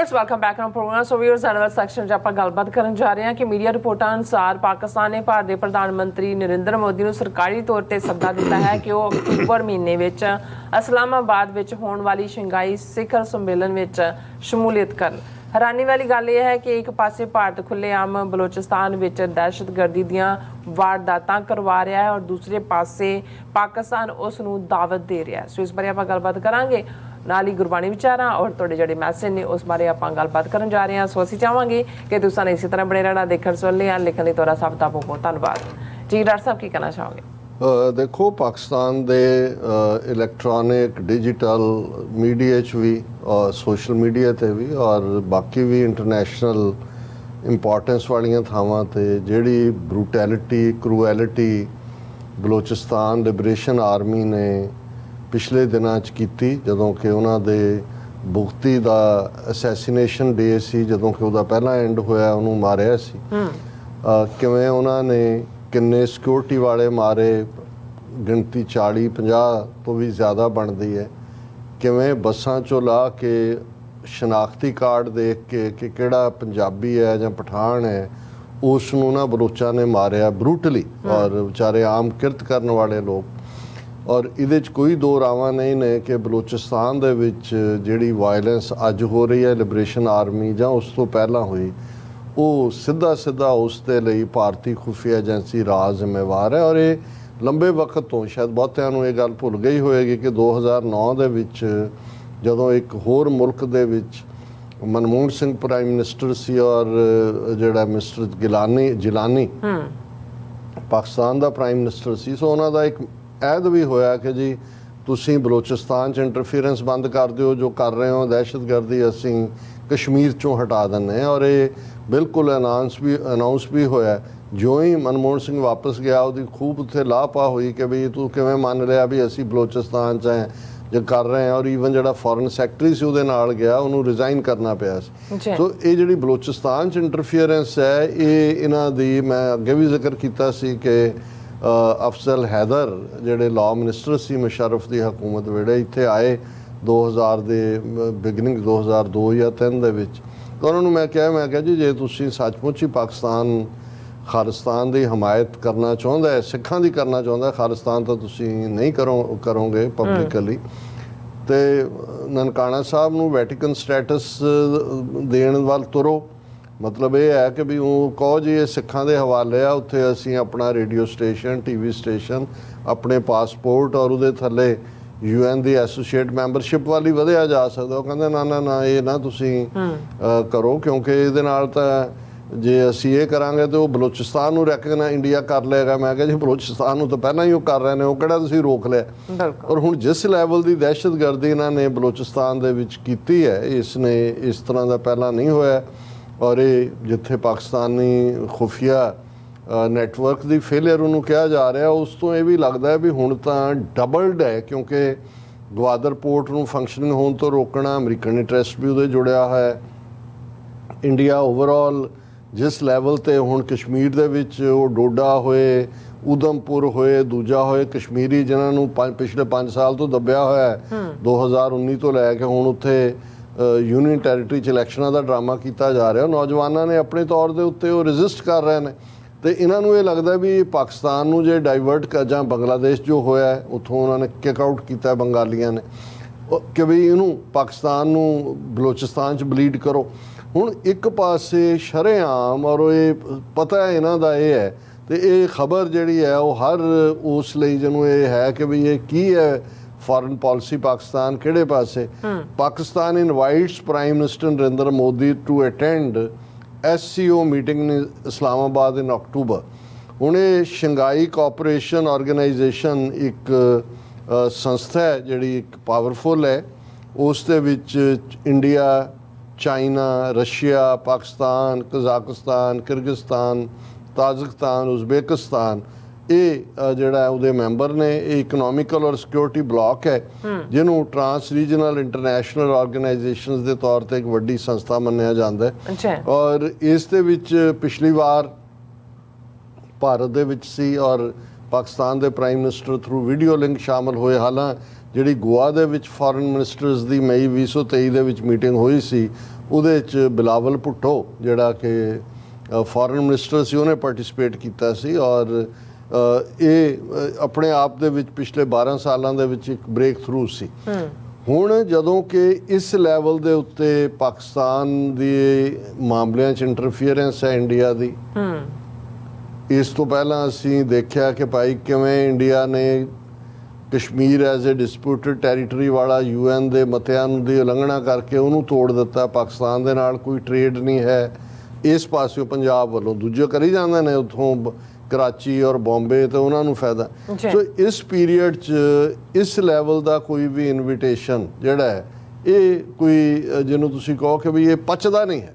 Viewers welcome back on programme so viewers another section 'ਚ ਆਪਾਂ ਗੱਲਬਾਤ ਕਰਨ ਜਾ ਰਹੇ ਹਾਂ ਕਿ ਮੀਡੀਆ ਰਿਪੋਰਟਾਂ ਅਨੁਸਾਰ ਪਾਕਿਸਤਾਨ ਨੇ ਭਾਰਤ ਦੇ ਪ੍ਰਧਾਨ ਮੰਤਰੀ ਨਰਿੰਦਰ ਮੋਦੀ ਨੂੰ ਸਰਕਾਰੀ ਤੌਰ ਤੇ ਸੱਦਾ ਦਿੱਤਾ ਹੈ ਕਿ ਉਹ ਅਕਤੂਬਰ ਮਹੀਨੇ ਵਿੱਚ ਇਸਲਾਮਾਬਾਦ ਵਿੱਚ ਹੋਣ ਵਾਲੀ ਸ਼ੰਘਾਈ ਸਿਖਰ ਸੰਮੇਲਨ ਵਿੱਚ ਸ਼ਮੂਲੀਅਤ ਕਰਨ ਹੈਰਾਨੀ ਵਾਲੀ ਗੱਲ ਇਹ ਹੈ ਕਿ ਇੱਕ ਪਾਸੇ ਭਾਰਤ ਖੁੱਲ੍ਹੇਆਮ ਬਲੋਚਿਸਤਾਨ ਵਿੱਚ ਦਹਿਸ਼ਤਗਰਦੀ ਦੀਆਂ ਵਾਰਦਾਤਾਂ ਕਰਵਾ ਰਿਹਾ ਹੈ ਔਰ ਦੂਸਰੇ ਪਾਸੇ ਪਾਕਿਸਤਾਨ ਉਸ ਨੂੰ ਦਾਵਤ ਦੇ ਰਿਹਾ ਹੈ ਸੋ ਇਸ ਬਾਰੇ ਆਪਾਂ ਗੱਲਬਾਤ ਕਰਾਂਗੇ ਨਾਲ ਹੀ ਗੁਰਬਾਣੀ ਵਿਚਾਰਾਂ ਔਰ ਤੁਹਾਡੇ ਜਿਹੜੇ ਮੈਸੇਜ ਨੇ ਉਸ ਬਾਰੇ ਆਪਾਂ ਗੱਲਬਾਤ ਕਰਨ ਜਾ ਰਹੇ ਹਾਂ। ਸੋ ਅਸੀਂ ਚਾਹਾਂਗੇ ਕਿ ਤੁਸੀਂ ਸਾਨੂੰ ਇਸੇ ਤਰ੍ਹਾਂ ਬਣੇ ਰਹਿਣਾ, ਦੇਖਣ, ਸੁਣ ਲਿਆ, ਲਿਖਣ ਲਈ ਤੁਹਾਡਾ ਸਭ ਦਾ ਬਹੁਤ ਬਹੁਤ ਧੰਨਵਾਦ। ਜੀ, ਡਾਕਟਰ ਸਾਹਿਬ, ਕੀ ਕਹਿਣਾ ਚਾਹੋਗੇ? ਦੇਖੋ, ਪਾਕਿਸਤਾਨ ਦੇ ਇਲੈਕਟ੍ਰੋਨਿਕ ਡਿਜੀਟਲ ਮੀਡੀਆ 'ਚ ਵੀ ਔਰ ਸੋਸ਼ਲ ਮੀਡੀਆ ਤੇ ਵੀ ਔਰ ਬਾਕੀ ਵੀ ਇੰਟਰਨੈਸ਼ਨਲ ਇੰਪੋਰਟੈਂਸ ਵਾਲੀਆਂ ਥਾਵਾਂ ਤੇ ਜਿਹੜੀ brutality cruelty Balochistan liberation army ਨੇ ਪਿਛਲੇ ਦਿਨਾਂ 'ਚ ਕੀਤੀ ਜਦੋਂ ਕਿ ਉਹਨਾਂ ਦੇ ਬੁਗਤੀ ਦਾ ਅਸੈਸੀਨੇਸ਼ਨ ਡੇ ਸੀ ਜਦੋਂ ਕਿ ਉਹਦਾ ਪਹਿਲਾ ਐਂਡ ਹੋਇਆ ਉਹਨੂੰ ਮਾਰਿਆ ਸੀ। ਕਿਵੇਂ ਉਹਨਾਂ ਨੇ ਕਿੰਨੇ ਸਿਕਿਉਰਿਟੀ ਵਾਲੇ ਮਾਰੇ ਗਿਣਤੀ 40 50 ਤੋਂ ਵੀ ਜ਼ਿਆਦਾ ਬਣਦੀ ਹੈ। ਕਿਵੇਂ ਬੱਸਾਂ ਚੋਂ ਲਾ ਕੇ ਸ਼ਨਾਖਤੀ ਕਾਰਡ ਦੇਖ ਕੇ ਕਿ ਕਿਹੜਾ ਪੰਜਾਬੀ ਹੈ ਜਾਂ ਪਠਾਨ ਹੈ ਉਸ ਨੂੰ ਨਾ ਬਲੋਚਾਂ ਨੇ ਮਾਰਿਆ ਬਰੂਟਲੀ ਔਰ ਵਿਚਾਰੇ ਆਮ ਕਿਰਤ ਕਰਨ ਵਾਲੇ ਲੋਕ। ਔਰ ਇਹਦੇ 'ਚ ਕੋਈ ਦੋ ਰਾਵਾਂ ਨਹੀਂ ਨੇ ਕਿ ਬਲੋਚਿਸਤਾਨ ਦੇ ਵਿੱਚ ਜਿਹੜੀ ਵਾਇਲੈਂਸ ਅੱਜ ਹੋ ਰਹੀ ਹੈ ਲਿਬਰੇਸ਼ਨ ਆਰਮੀ ਜਾਂ ਉਸ ਤੋਂ ਪਹਿਲਾਂ ਹੋਈ ਉਹ ਸਿੱਧਾ ਸਿੱਧਾ ਉਸ ਦੇ ਲਈ ਭਾਰਤੀ ਖੁਫੀਆ ਏਜੰਸੀ ਰਾਜ ਜ਼ਿੰਮੇਵਾਰ ਹੈ। ਔਰ ਇਹ ਲੰਬੇ ਵਕਤ ਤੋਂ ਸ਼ਾਇਦ ਬਹੁਤਿਆਂ ਨੂੰ ਇਹ ਗੱਲ ਭੁੱਲ ਗਈ ਹੋਵੇਗੀ ਕਿ 2009 ਦੇ ਵਿੱਚ ਜਦੋਂ ਇੱਕ ਹੋਰ ਮੁਲਕ ਦੇ ਵਿੱਚ ਮਨਮੋਹਨ ਸਿੰਘ ਪ੍ਰਾਈਮ ਮਿਨਿਸਟਰ ਸੀ ਔਰ ਜਿਹੜਾ ਮਿਸਟਰ ਗਿਲਾਨੀ ਜਿਲਾਨੀ ਪਾਕਿਸਤਾਨ ਦਾ ਪ੍ਰਾਈਮ ਮਿਨਿਸਟਰ ਸੀ ਸੋ ਉਹਨਾਂ ਦਾ ਇੱਕ ਐਦ ਵੀ ਹੋਇਆ ਕਿ ਜੀ ਤੁਸੀਂ ਬਲੋਚਿਸਤਾਨ 'ਚ ਇੰਟਰਫੀਰੈਂਸ ਬੰਦ ਕਰ ਦਿਓ ਜੋ ਕਰ ਰਹੇ ਹੋ ਦਹਿਸ਼ਤਗਰਦੀ ਅਸੀਂ ਕਸ਼ਮੀਰ 'ਚੋਂ ਹਟਾ ਹਾਂ ਔਰ ਇਹ ਬਿਲਕੁਲ ਅਨਾਉਂਸ ਵੀ ਅਨਾਉਂਸ ਵੀ ਹੋਇਆ ਜਿਉਂ ਹੀ ਮਨਮੋਹਨ ਸਿੰਘ ਵਾਪਸ ਗਿਆ ਉਹਦੀ ਖੂਬ ਉੱਥੇ ਲਾਪਾ ਹੋਈ ਕਿ ਵੀ ਤੂੰ ਕਿਵੇਂ ਮੰਨ ਲਿਆ ਵੀ ਅਸੀਂ ਬਲੋਚਿਸਤਾਨ 'ਚ ਹੈ ਜੇ ਕਰ ਰਹੇ ਹਾਂ। ਔਰ ਈਵਨ ਜਿਹੜਾ ਫੋਰਨ ਸੈਕਟਰੀ ਸੀ ਉਹਦੇ ਨਾਲ ਗਿਆ ਉਹਨੂੰ ਰਿਜ਼ਾਈਨ ਕਰਨਾ ਪਿਆ ਸੀ। ਜੀ। ਸੋ ਇਹ ਜਿਹੜੀ ਬਲੋਚਿਸਤਾਨ ਚ ਇੰਟਰਫੀਅਰੈਂਸ ਹੈ ਇਹ ਇਹਨਾਂ ਦੀ ਮੈਂ ਅੱਗੇ ਵੀ ਜ਼ਿਕਰ ਕੀਤਾ ਸੀ ਕਿ ਅਫਸਲ ਹੈਦਰ, ਜਿਹੜੇ ਲਾਅ ਮਿਨਿਸਟਰ ਸੀ ਮੁਸ਼ਰਫ ਦੀ ਹਕੂਮਤ ਵੇਲੇ, ਇੱਥੇ ਆਏ 2000 ਦੇ ਬਿਗਨਿੰਗ 2002 ਜਾਂ 3 ਦੇ ਵਿੱਚ। ਤਾਂ ਉਹਨਾਂ ਨੂੰ ਮੈਂ ਕਿਹਾ ਮੈਂ ਕਿਹਾ ਜੀ, ਜੇ ਤੁਸੀਂ ਸੱਚਮੁੱਚ ਹੀ ਪਾਕਿਸਤਾਨ, ਖਾਲਿਸਤਾਨ ਦੀ ਹਮਾਇਤ ਕਰਨਾ ਚਾਹੁੰਦਾ ਹੈ, ਸਿੱਖਾਂ ਦੀ ਕਰਨਾ ਚਾਹੁੰਦਾ ਹੈ, ਖਾਲਿਸਤਾਨ ਤਾਂ ਤੁਸੀਂ ਨਹੀਂ ਕਰੋ, ਕਰੋਗੇ ਪਬਲਿਕਲੀ ਤੇ ਨਨਕਾਣਾ ਸਾਹਿਬ ਨੂੰ ਵੈਟੀਕਨ ਸਟੇਟਸ ਦੇਣ ਵੱਲ ਤੁਰੋ। ਮਤਲਬ ਇਹ ਹੈ ਕਿ ਵੀ ਉਹ ਕਹੋ ਜੀ ਇਹ ਸਿੱਖਾਂ ਦੇ ਹਵਾਲੇ ਆ ਉੱਥੇ ਅਸੀਂ ਆਪਣਾ ਰੇਡੀਓ ਸਟੇਸ਼ਨ ਟੀਵੀ ਸਟੇਸ਼ਨ ਆਪਣੇ ਪਾਸਪੋਰਟ ਔਰ ਉਹਦੇ ਥੱਲੇ ਯੂਐਨ ਦੀ ਐਸੋਸੀਏਟ ਮੈਂਬਰਸ਼ਿਪ ਵਾਲੀ ਵਧਿਆ ਜਾ ਸਕਦਾ। ਉਹ ਕਹਿੰਦੇ ਨਾ ਨਾ ਨਾ ਇਹ ਨਾ ਤੁਸੀਂ ਕਰੋ ਕਿਉਂਕਿ ਇਹਦੇ ਨਾਲ ਤਾਂ ਜੇ ਅਸੀਂ ਇਹ ਕਰਾਂਗੇ ਤੇ ਉਹ ਬਲੋਚਿਸਤਾਨ ਨੂੰ ਰੈਕਗਨਾਈਜ਼ ਇੰਡੀਆ ਕਰ ਲਏਗਾ। ਮੈਂ ਕਿਹਾ ਜੀ ਬਲੋਚਿਸਤਾਨ ਨੂੰ ਤਾਂ ਪਹਿਲਾਂ ਹੀ ਉਹ ਕਰ ਰਹੇ ਨੇ ਉਹ ਕਿਹੜਾ ਤੁਸੀਂ ਰੋਕ ਲਿਆ? ਔਰ ਹੁਣ ਜਿਸ ਲੈਵਲ ਦੀ ਦਹਿਸ਼ਤਗਰਦੀ ਇਹਨਾਂ ਨੇ ਬਲੋਚਿਸਤਾਨ ਦੇ ਵਿੱਚ ਕੀਤੀ ਹੈ ਇਸ ਨੇ ਇਸ ਤਰ੍ਹਾਂ ਦਾ ਪਹਿਲਾਂ ਨਹੀਂ ਹੋਇਆ। ਔਰ ਇਹ ਜਿੱਥੇ ਪਾਕਿਸਤਾਨੀ ਖੁਫੀਆ ਨੈਟਵਰਕ ਦੀ ਫੇਲਿਅਰ ਉਹਨੂੰ ਕਿਹਾ ਜਾ ਰਿਹਾ ਉਸ ਤੋਂ ਇਹ ਵੀ ਲੱਗਦਾ ਹੈ ਵੀ ਹੁਣ ਤਾਂ ਡਬਲਡ ਹੈ ਕਿਉਂਕਿ ਗਵਾਦਰ ਪੋਰਟ ਨੂੰ ਫੰਕਸ਼ਨਿੰਗ ਹੋਣ ਤੋਂ ਰੋਕਣਾ ਅਮਰੀਕਨ ਇੰਟਰਸਟ ਵੀ ਉਹਦੇ ਜੁੜਿਆ ਹੋਇਆ ਹੈ। ਇੰਡੀਆ ਓਵਰਆਲ ਜਿਸ ਲੈਵਲ ਤੇ ਹੁਣ ਕਸ਼ਮੀਰ ਦੇ ਵਿੱਚ ਉਹ ਡੋਡਾ ਹੋਏ ਉਦਮਪੁਰ ਹੋਏ ਦੂਜਾ ਹੋਏ ਕਸ਼ਮੀਰੀ ਜਿਨ੍ਹਾਂ ਨੂੰ ਪਿਛਲੇ 5 ਸਾਲ ਤੋਂ ਦੱਬਿਆ ਹੋਇਆ ਹੈ 2019 ਤੋਂ ਲੈ ਕੇ ਹੁਣ ਉੱਥੇ ਯੂਨੀਅਨ ਟੈਰੀਟਰੀ ਚ ਇਲੈਕਸ਼ਨਾਂ ਦਾ ਡਰਾਮਾ ਕੀਤਾ ਜਾ ਰਿਹਾ। ਨੌਜਵਾਨਾਂ ਨੇ ਆਪਣੇ ਤੌਰ ਦੇ ਉੱਤੇ ਉਹ ਰੈਜ਼ਿਸਟ ਕਰ ਰਹੇ ਨੇ। ਤੇ ਇਹਨਾਂ ਨੂੰ ਇਹ ਲੱਗਦਾ ਵੀ ਪਾਕਿਸਤਾਨ ਨੂੰ ਜੇ ਡਾਈਵਰਟ ਕਰ ਜਾਂ ਬੰਗਲਾਦੇਸ਼ ਜੋ ਹੋਇਆ ਹੈ, ਉੱਥੋਂ ਉਹਨਾਂ ਨੇ ਕਿਕ ਆਊਟ ਕੀਤਾ ਬੰਗਾਲੀਆਂ ਨੇ। ਕਿ ਵੀ ਇਹਨੂੰ ਪਾਕਿਸਤਾਨ ਨੂੰ ਬਲੋਚਿਸਤਾਨ ਚ ਬਲੀਡ ਕਰੋ। ਹੁਣ ਇੱਕ ਪਾਸੇ ਸ਼ਰੇਆਮ ਔਰ ਇਹ ਪਤਾ ਹੈ ਇਹਨਾਂ ਦਾ ਇਹ ਹੈ ਤੇ ਇਹ ਖਬਰ ਜਿਹੜੀ ਹੈ ਉਹ ਹਰ ਉਸ ਲਈ ਜਿਹਨੂੰ ਇਹ ਹੈ ਕਿ ਵੀ ਇਹ ਕੀ ਹੈ ਫੋਰਨ ਪਾਲਿਸੀ ਪਾਕਿਸਤਾਨ ਕਿਹੜੇ ਪਾਸੇ Pakistan invites prime minister Narendra Modi to attend SCO meeting in Islamabad in October ਇਹ ਸ਼ੰਘਾਈ ਕੋਆਪਰੇਸ਼ਨ ਆਰਗੇਨਾਈਜੇਸ਼ਨ ਇੱਕ ਸੰਸਥਾ ਹੈ ਜਿਹੜੀ ਇੱਕ ਪਾਵਰਫੁਲ ਹੈ ਉਸ ਦੇ ਵਿੱਚ India China Russia Pakistan Kazakhstan Kyrgyzstan Tajikistan Uzbekistan ਇਹ ਜਿਹੜਾ ਉਹਦੇ ਮੈਂਬਰ ਨੇ ਇਹ ਇਕਨੋਮਿਕਲ ਔਰ ਸਿਕਿਉਰਿਟੀ ਬਲਾਕ ਹੈ ਜਿਹਨੂੰ ਟਰਾਂਸ ਰੀਜਨਲ ਇੰਟਰਨੈਸ਼ਨਲ ਆਰਗੇਨਾਈਜੇਸ਼ਨਸ ਦੇ ਤੌਰ ਤੇ ਇੱਕ ਵੱਡੀ ਸੰਸਥਾ ਮੰਨਿਆ ਜਾਂਦਾ ਹੈ। ਔਰ ਇਸ ਦੇ ਵਿੱਚ ਪਿਛਲੀ ਵਾਰ ਭਾਰਤ ਦੇ ਵਿੱਚ ਸੀ ਔਰ ਪਾਕਿਸਤਾਨ ਦੇ prime minister through video link ਸ਼ਾਮਲ ਹੋਏ। ਹਾਲਾਂ ਜਿਹੜੀ ਗੋਆ ਦੇ ਵਿੱਚ ਫੋਰਨ ਮਿਨਿਸਟਰਸ ਦੀ ਮਈ 2023 ਦੇ ਵਿੱਚ ਮੀਟਿੰਗ ਹੋਈ ਸੀ ਉਹਦੇ ਚ ਬਿਲਾਵਲ ਭੁੱਟੋ ਜਿਹੜਾ ਕਿ ਫੋਰਨ ਮਿਨਿਸਟਰ ਸੀ ਉਹਨੇ ਪਾਰਟਿਸਿਪੇਟ ਕੀਤਾ ਸੀ ਔਰ ਇਹ ਆਪਣੇ ਆਪ ਦੇ ਵਿੱਚ ਪਿਛਲੇ 12 ਸਾਲਾਂ ਦੇ ਵਿੱਚ ਇੱਕ ਬ੍ਰੇਕ ਥਰੂ ਸੀ। ਹੁਣ ਜਦੋਂ ਕਿ ਇਸ ਲੈਵਲ ਦੇ ਉੱਤੇ ਪਾਕਿਸਤਾਨ ਦੀ ਮਾਮਲਿਆਂ 'ਚ ਇੰਟਰਫੀਅਰੈਂਸ ਹੈ ਇੰਡੀਆ ਦੀ ਇਸ ਤੋਂ ਪਹਿਲਾਂ ਅਸੀਂ ਦੇਖਿਆ ਕਿ ਭਾਈ ਕਿਵੇਂ ਇੰਡੀਆ ਨੇ Kashmir as a disputed territory ਵਾਲਾ ਯੂਐਨ ਦੇ ਮਤਿਆਂ ਦੀ ਉਲੰਘਣਾ ਕਰਕੇ ਉਹਨੂੰ ਤੋੜ ਦਿੱਤਾ। ਪਾਕਿਸਤਾਨ ਦੇ ਨਾਲ ਕੋਈ ਟ੍ਰੇਡ ਨਹੀਂ ਹੈ। ਇਸ ਪਾਸਿਓਂ ਪੰਜਾਬ ਵੱਲੋਂ ਦੂਜੇ ਕਰੀ ਜਾਂਦੇ ਨੇ ਉਥੋਂ ਕਰਾਚੀ ਔਰ ਬੰਬੇ ਤੇ ਉਹਨਾਂ ਨੂੰ ਫਾਇਦਾ। ਸੋ ਇਸ ਪੀਰੀਅਡ 'ਚ ਇਸ ਲੈਵਲ ਦਾ ਕੋਈ ਵੀ ਇਨਵੀਟੇਸ਼ਨ ਜਿਹੜਾ ਹੈ ਇਹ ਕੋਈ ਜਿਹਨੂੰ ਤੁਸੀਂ ਕਹੋ ਕਿ ਵੀ ਇਹ ਪਚਦਾ ਨਹੀਂ ਹੈ।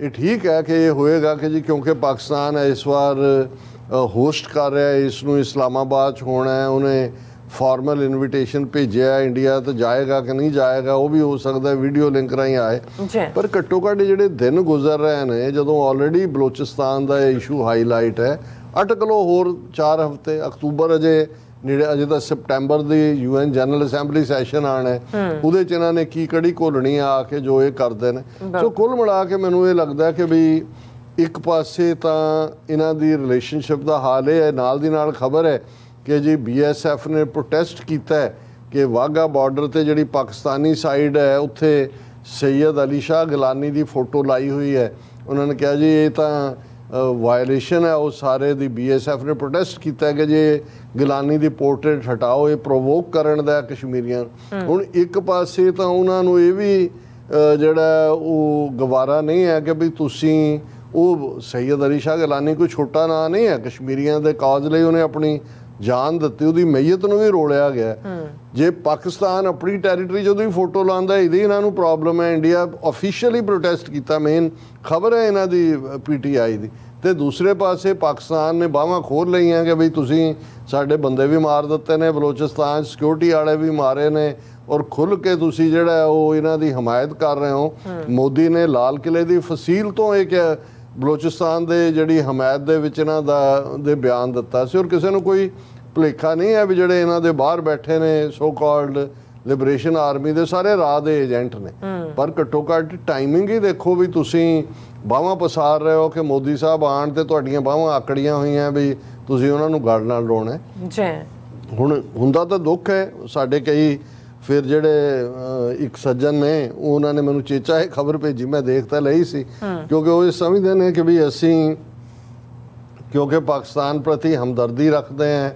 ਇਹ ਠੀਕ ਹੈ ਕਿ ਇਹ ਹੋਏਗਾ ਕਿ ਜੀ ਕਿਉਂਕਿ ਪਾਕਿਸਤਾਨ ਹੈ ਇਸ ਵਾਰ ਹੋਸਟ ਕਰ ਰਿਹਾ ਹੈ ਇਸ ਨੂੰ ਇਸਲਾਮਾਬਾਦ 'ਚ ਹੋਣਾ ਹੈ ਉਹਨੇ ਫਾਰਮਲ ਇਨਵੀਟੇਸ਼ਨ ਭੇਜਿਆ ਇੰਡੀਆ ਤੇ ਜਾਏਗਾ ਕਿ ਨਹੀਂ ਜਾਏਗਾ ਉਹ ਵੀ ਹੋ ਸਕਦਾ ਵੀਡੀਓ ਲਿੰਕ ਰਾਹੀਂ ਆਏ। ਪਰ ਘੱਟੋ ਘੱਟ ਜਿਹੜੇ ਦਿਨ ਗੁਜ਼ਰ ਰਹੇ ਨੇ ਜਦੋਂ ਆਲਰੇਡੀ ਬਲੋਚਿਸਤਾਨ ਦਾ ਇਹ ਇਸ਼ੂ ਹਾਈਲਾਈਟ ਹੈ ਅਟਕ ਲਓ ਹੋਰ 4 ਹਫ਼ਤੇ ਅਕਤੂਬਰ ਅਜੇ ਨੇੜੇ ਅਜੇ ਤਾਂ ਸਪਟੈਂਬਰ ਦੀ ਯੂਐਨ ਜਨਰਲ ਅਸੈਂਬਲੀ ਸੈਸ਼ਨ ਆਣਾ ਹੈ। ਉਹਦੇ ਚ ਇਹਨਾਂ ਨੇ ਕੀ ਕੜੀ ਘੋਲਣੀ ਆ ਆ ਕੇ ਜੋ ਇਹ ਕਰਦੇ ਨੇ। ਸੋ ਕੁੱਲ ਮਿਲਾ ਕੇ ਮੈਨੂੰ ਇਹ ਲੱਗਦਾ ਕਿ ਵੀ ਇੱਕ ਪਾਸੇ ਤਾਂ ਇਹਨਾਂ ਦੀ ਰਿਲੇਸ਼ਨਸ਼ਿਪ ਦਾ ਹਾਲ ਇਹ ਹੈ ਨਾਲ ਦੀ ਨਾਲ ਖਬਰ ਹੈ ਕਿ ਜੀ ਬੀਐਸਐਫ ਨੇ ਪ੍ਰੋਟੈਸਟ ਕੀਤਾ ਹੈ ਕਿ ਵਾਗਾ ਬਾਰਡਰ ਤੇ ਜਿਹੜੀ ਪਾਕਿਸਤਾਨੀ ਸਾਈਡ ਹੈ ਉੱਥੇ ਸੈਯਦ ਅਲੀ ਸ਼ਾਹ ਗਿਲਾਨੀ ਦੀ ਫੋਟੋ ਲਾਈ ਹੋਈ ਹੈ। ਉਹਨਾਂ ਨੇ ਕਿਹਾ ਜੀ ਇਹ ਤਾਂ ਵਾਇਲੇਸ਼ਨ ਹੈ ਉਹ ਸਾਰੇ ਦੀ ਬੀਐਸਐਫ ਨੇ ਪ੍ਰੋਟੈਸਟ ਕੀਤਾ ਕਿ ਜੇ ਗਿਲਾਨੀ ਦੀ ਪੋਰਟਰੇਟ ਹਟਾਓ ਇਹ ਪ੍ਰੋਵੋਕ ਕਰਨ ਦਾ ਕਸ਼ਮੀਰੀਆਂ। ਹੁਣ ਇੱਕ ਪਾਸੇ ਤਾਂ ਉਹਨਾਂ ਨੂੰ ਇਹ ਵੀ ਜਿਹੜਾ ਉਹ ਗਵਾਰਾ ਨਹੀਂ ਹੈ ਕਿ ਵੀ ਤੁਸੀਂ ਉਹ ਸੈਯਦ ਅਲੀ ਸ਼ਾਹ ਗਿਲਾਨੀ ਕੋਈ ਛੋਟਾ ਨਾਂ ਨਹੀਂ ਹੈ ਕਸ਼ਮੀਰੀਆਂ ਦੇ ਕਾਜ਼ ਲਈ ਉਹਨੇ ਆਪਣੀ ਜਾਨ ਦਿੱਤੀ ਉਹਦੀ ਮਈਤ ਨੂੰ ਵੀ ਰੋਲਿਆ ਗਿਆ। ਜੇ ਪਾਕਿਸਤਾਨ ਆਪਣੀ ਟੈਰੀਟਰੀ ਜਦੋਂ ਵੀ ਫੋਟੋ ਲਾਉਂਦਾ ਇਹਦੀ ਇਹਨਾਂ ਨੂੰ ਪ੍ਰੋਬਲਮ ਹੈ। ਇੰਡੀਆ ਆਫੀਸ਼ੀਅਲੀ ਪ੍ਰੋਟੈਸਟ ਕੀਤਾ ਮੇਨ ਖਬਰ ਹੈ ਇਹਨਾਂ ਦੀ ਪੀਟੀਆਈ ਦੀ। ਤੇ ਦੂਸਰੇ ਪਾਸੇ ਪਾਕਿਸਤਾਨ ਨੇ ਬਾਹਾਂ ਖੋਲ ਲਈਆਂ ਕਿ ਬਈ ਤੁਸੀਂ ਸਾਡੇ ਬੰਦੇ ਵੀ ਮਾਰ ਦਿੱਤੇ ਨੇ ਬਲੋਚਿਸਤਾਨ ਸਿਕਿਉਰਿਟੀ ਵਾਲੇ ਵੀ ਮਾਰੇ ਨੇ। ਔਰ ਖੁੱਲ ਕੇ ਤੁਸੀਂ ਜਿਹੜਾ ਹੈ ਉਹ ਇਹਨਾਂ ਦੀ ਹਮਾਇਤ ਕਰ ਰਹੇ ਹੋ। ਮੋਦੀ ਨੇ ਲਾਲ ਕਿਲੇ ਦੀ ਫਸੀਲ ਤੋਂ ਇਹ ਕਿਹਾ ਬਲੋਚਿਸਤਾਨ ਦੇ ਜਿਹੜੀ ਹਮਾਇਤ ਦੇ ਵਿੱਚ ਇਹਨਾਂ ਦਾ ਦੇ ਬਿਆਨ ਦਿੱਤਾ ਸੀ। ਔਰ ਕਿਸੇ ਨੂੰ ਕੋਈ ਭੁਲੇਖਾ ਨਹੀਂ ਹੈ ਵੀ ਜਿਹੜੇ ਇਹਨਾਂ ਦੇ ਬਾਹਰ ਬੈਠੇ ਨੇ ਸੋ ਕਾਲਡ ਲਿਬਰੇਸ਼ਨ ਆਰਮੀ ਦੇ ਸਾਰੇ ਰਾਹ ਦੇ ਏਜੰਟ ਨੇ। ਪਰ ਘੱਟੋ ਘੱਟ ਟਾਈਮਿੰਗ ਹੀ ਦੇਖੋ ਵੀ ਤੁਸੀਂ ਬਾਹਾਂ ਪਸਾਰ ਰਹੇ ਹੋ ਕਿ ਮੋਦੀ ਸਾਹਿਬ ਆਣ ਤੇ ਤੁਹਾਡੀਆਂ ਬਾਹਾਂ ਆਕੜੀਆਂ ਹੋਈਆਂ ਵੀ ਤੁਸੀਂ ਉਹਨਾਂ ਨੂੰ ਗੜ ਨਾਲ ਲਾਉਣਾ ਹੈ। ਜੀ। ਹੁਣ ਹੁੰਦਾ ਤਾਂ ਦੁੱਖ ਹੈ ਸਾਡੇ ਕਈ ਫਿਰ ਜਿਹੜੇ ਇੱਕ ਸੱਜਣ ਨੇ ਉਹ ਉਹਨਾਂ ਨੇ ਮੈਨੂੰ ਚੇਚਾ ਇਹ ਖਬਰ ਭੇਜੀ ਮੈਂ ਦੇਖ ਤਾਂ ਲਈ ਸੀ। ਕਿਉਂਕਿ ਉਹ ਇਹ ਸਮਝਦੇ ਨੇ ਕਿ ਵੀ ਅਸੀਂ ਕਿਉਂਕਿ ਪਾਕਿਸਤਾਨ ਪ੍ਰਤੀ ਹਮਦਰਦੀ ਰੱਖਦੇ ਹਾਂ